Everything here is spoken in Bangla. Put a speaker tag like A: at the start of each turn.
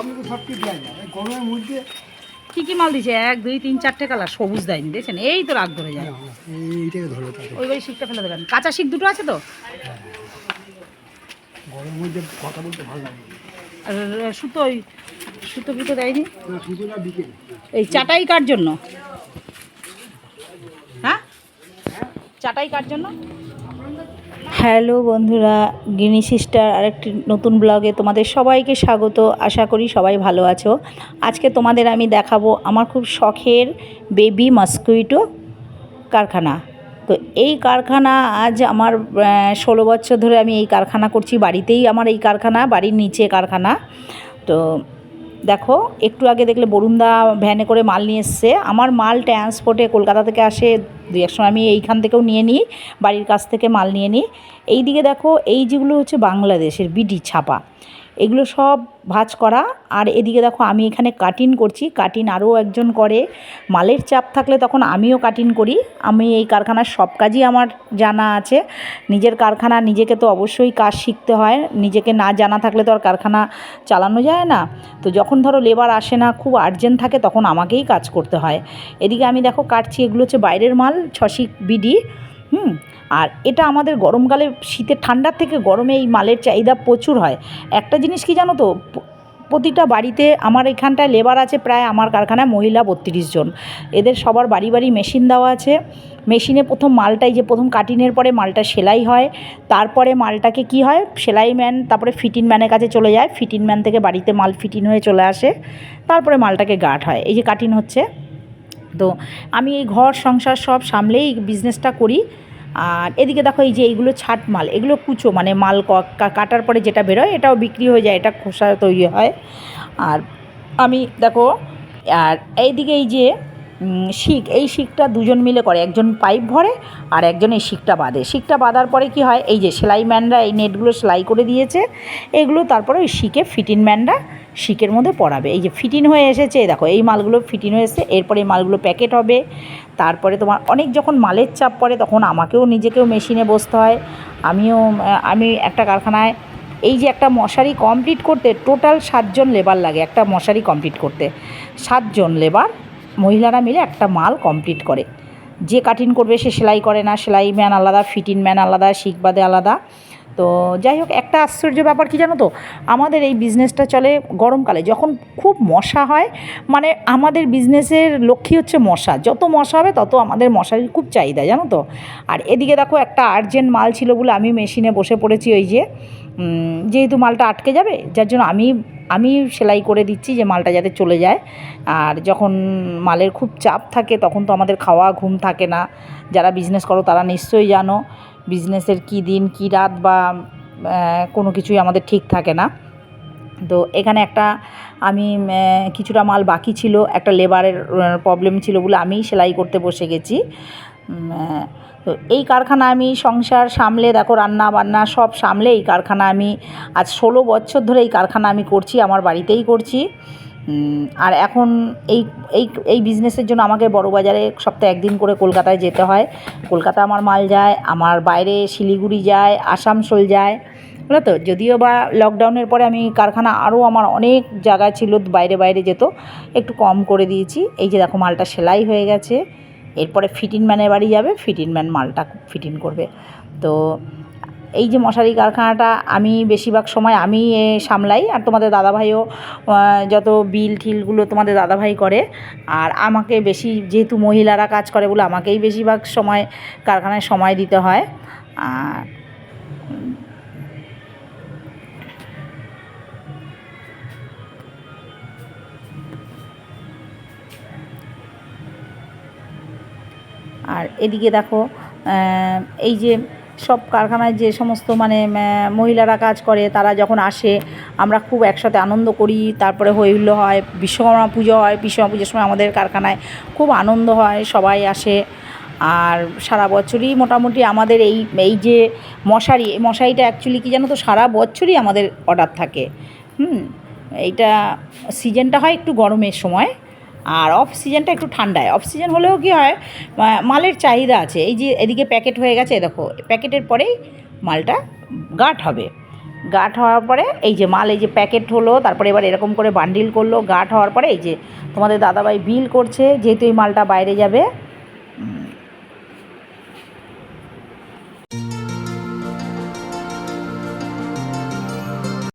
A: সামনে তো সব কিছু দেয় না। এই গরমের মধ্যে
B: কি কি মাল দিছে? এক দুই তিন চারটে কালার সবুজ দেয়নি দেখছেন? এই তো রাগ ধরে যায়।
A: এইটাকে ধরে
B: ওই বাড়ি শিকটা ফেলে দেবেন। কাঁচা শিক দুটো আছে তো?
A: গরমের মধ্যে কথা বলতে ভালো লাগে।
B: আর সুতো ওই সুতো ফুতো দেয়নি? এই চাটাই কার জন্য? হ্যাঁ? চাটাই কার জন্য? হ্যালো বন্ধুরা, গিনি সিস্টার আরেকটি নতুন ব্লগে তোমাদের সবাইকে স্বাগত। আশা করি সবাই ভালো আছো। আজকে তোমাদের আমি দেখাবো আমার খুব শখের বেবি মস্কুইটো কারখানা। তো এই কারখানা আজ আমার ষোলো বছর ধরে আমি এই কারখানা করছি, বাড়িতেই আমার এই কারখানা, বাড়ির নিচে কারখানা। তো দেখো, একটু আগে দেখলে বরুণদা ভ্যানে করে মাল নিয়ে এসছে। আমার মাল ট্রান্সপোর্টে কলকাতা থেকে আসে দুই এক সময় আমি এইখান থেকেও নিয়ে নিই, বাড়ির কাছ থেকে মাল নিয়ে নিই। এই দিকে দেখো, এই যেগুলো হচ্ছে বাংলাদেশের বিডি ছাপা। এগুলো সব ভাঁজ করা। আর এদিকে দেখো আমি এখানে কাটিং করছি। কাটিং আরও একজন করে। মালের চাপ থাকলে তখন আমিও কাটিং করি। আমি এই কারখানার সব কাজই আমার জানা আছে। নিজের কারখানা নিজেকে তো অবশ্যই কাজ শিখতে হয়। নিজেকে না জানা থাকলে তো আর কারখানা চালানো যায় না। তো যখন ধরো লেবার আসে না, খুব আর্জেন্ট থাকে, তখন আমাকেই কাজ করতে হয়। এদিকে আমি দেখো কাটছি, এগুলো হচ্ছে বাইরের মাল, ছশিক বিডি। হুম? আর এটা আমাদের গরমকালে শীতের ঠান্ডার থেকে গরমে এই মালের চাহিদা প্রচুর হয়। একটা জিনিস কি জানো তো? প্রতিটা বাড়িতে আমার এখানটায় লেবার আছে প্রায় আমার কারখানায় মহিলা বত্রিশ জন। এদের সবার বাড়ি বাড়ি মেশিন দেওয়া আছে। মেশিনে প্রথম মালটাই যে প্রথম কাটিংয়ের পরে মালটা সেলাই হয়। তারপরে মালটাকে কি হয়? সেলাই ম্যান, তারপরে ফিটিং ম্যানের কাছে চলে যায়। ফিটিং ম্যান থেকে বাড়িতে মাল ফিটিং হয়ে চলে আসে। তারপরে মালটাকে গার্ড হয়। এই যে কাটিং হচ্ছে। তো আমি এই ঘর, সংসার সব সামলেই বিজনেসটা করি। আর এদিকে দেখো এই যে এইগুলো ছাট মাল, এগুলো কুচো মানে মাল কাটার পরে যেটা বেরোয় এটাও বিক্রি হয়ে যায়, এটা খোসা তৈরি হয়। আর আমি দেখো, আর এইদিকে এই যে শিক, এই শিকটা দুজন মিলে করে, একজন পাইপ ভরে আর একজন এই শিকটা বাঁধে। শিকটা বাঁধার পরে কি হয়, এই যে সেলাই ম্যানরা এই নেটগুলো সেলাই করে দিয়েছে, এগুলো তারপরে ওই শিকে ফিটিং ম্যানরা শিকের মধ্যে পড়াবে। এই যে ফিটিং হয়ে এসেছে দেখো, এই মালগুলো ফিটিং হয়ে এসেছে, এরপরে এই মালগুলো প্যাকেট হবে। তারপরে তোমার অনেক যখন মালের চাপ পড়ে, তখন আমাকেও নিজেকেও মেশিনে বসতে হয়। আমিও, আমি একটা কারখানায়, এই যে একটা মশারি কমপ্লিট করতে টোটাল সাতজন লেবার লাগে, একটা মশারি কমপ্লিট করতে। সাতজন লেবার মহিলারা মিলে একটা মাল কমপ্লিট করে। যে কাটিং করবে, সে সেলাই করে না। সেলাই ম্যান আলাদা ফিটিং ম্যান আলাদা শিখবাদে আলাদা। তো যাই হোক, একটা আশ্চর্য ব্যাপার কি জানো তো? আমাদের এই বিজনেসটা চলে গরমকালে। যখন খুব মশা হয় মানে আমাদের বিজনেসের লক্ষ্যই হচ্ছে মশা। যত মশা হবে, তত আমাদের মশারির খুব চাহিদা, জানো তো? আর এদিকে দেখো, একটা আর্জেন্ট মাল ছিল বলে আমি মেশিনে বসে পড়েছি ওই যে যেহেতু মালটা আটকে যাবে, যার জন্য আমি আমি সেলাই করে দিচ্ছি যে মালটা যাতে চলে যায়। আর যখন মালের খুব চাপ থাকে, তখন তো আমাদের খাওয়া ঘুম থাকে না। যারা বিজনেস করো, তারা নিশ্চয়ই জানো। বিজনেসের কী দিন, কী রাত বা কোনো কিছুই আমাদের ঠিক থাকে না। তো এখানে একটা আমি কিছুটা মাল বাকি ছিল, একটা লেবারের প্রবলেম ছিল বলে আমি সেলাই করতে বসে গেছি। তো এই কারখানা আমি সংসার সামলে, দেখো রান্না বান্না সব সামলে এই কারখানা আমি, আজ ষোলো বছর ধরে এই কারখানা আমি করছি, আমার বাড়িতেই করছি। আর এখন এই এই এই বিজনেসের জন্য আমাকে বড়বাজারে সপ্তাহে একদিন করে কলকাতায় যেতে হয়। কলকাতা আমার মাল যায়, আমার বাইরে শিলিগুড়ি যায়, আসানসোল যায়, বুঝলো তো? যদিও বা লকডাউনের পরে আমি কারখানা আরও আমার অনেক জায়গা ছিল, বাইরে বাইরে যেত, একটু কম করে দিয়েছি। এই যে দেখো, মালটা সেলাই হয়ে গেছে। এরপরে ফিটিং ম্যানের বাড়ি যাবে ফিটিং ম্যান মালটা ফিটিং করবে। তো এই যে মশারি কারখানাটা আমি বেশিরভাগ সময় আমি সামলাই। আর তোমাদের দাদাভাইও যত বিল ঠিলগুলো তোমাদের দাদাভাই করে। আর আমাকে বেশি, যেহেতু মহিলারা কাজ করে বলে আমাকেই বেশিরভাগ সময় কারখানায় সময় দিতে হয়। আর আর এদিকে দেখো এই যে সব কারখানায় যে সমস্ত মানে মহিলারা কাজ করে, তারা যখন আসে, আমরা খুব একসাথে আনন্দ করি। তারপরে হইহুল্লো হয়, বিশ্বকর্মা পুজো হয়, বিশ্বকর্মা পুজোর সময় আমাদের কারখানায় খুব আনন্দ হয়, সবাই আসে। আর সারা বছরই মোটামুটি আমাদের এই এই যে মশারি, এই মশারিটা অ্যাকচুয়ালি কী জানো তো, সারা বছরই আমাদের অর্ডার থাকে। হুম, এইটা সিজনটা হয় একটু গরমের সময়। আর অফ সিজনটা একটু ঠান্ডায়। অফ সিজন হলেও কি হয় মালের চাহিদা আছে। এই যে এদিকে প্যাকেট হয়ে গেছে দেখো প্যাকেটের পরেই মালটা গাঠ হবে। গাঠ হওয়ার পরে এই যে মাল, এই যে প্যাকেট হলো, তারপরে এবার এরকম করে বান্ডিল করল গাঠ হওয়ার পরে এই যে তোমাদের দাদাভাই বিল করছে, যেহেতু এই মালটা বাইরে যাবে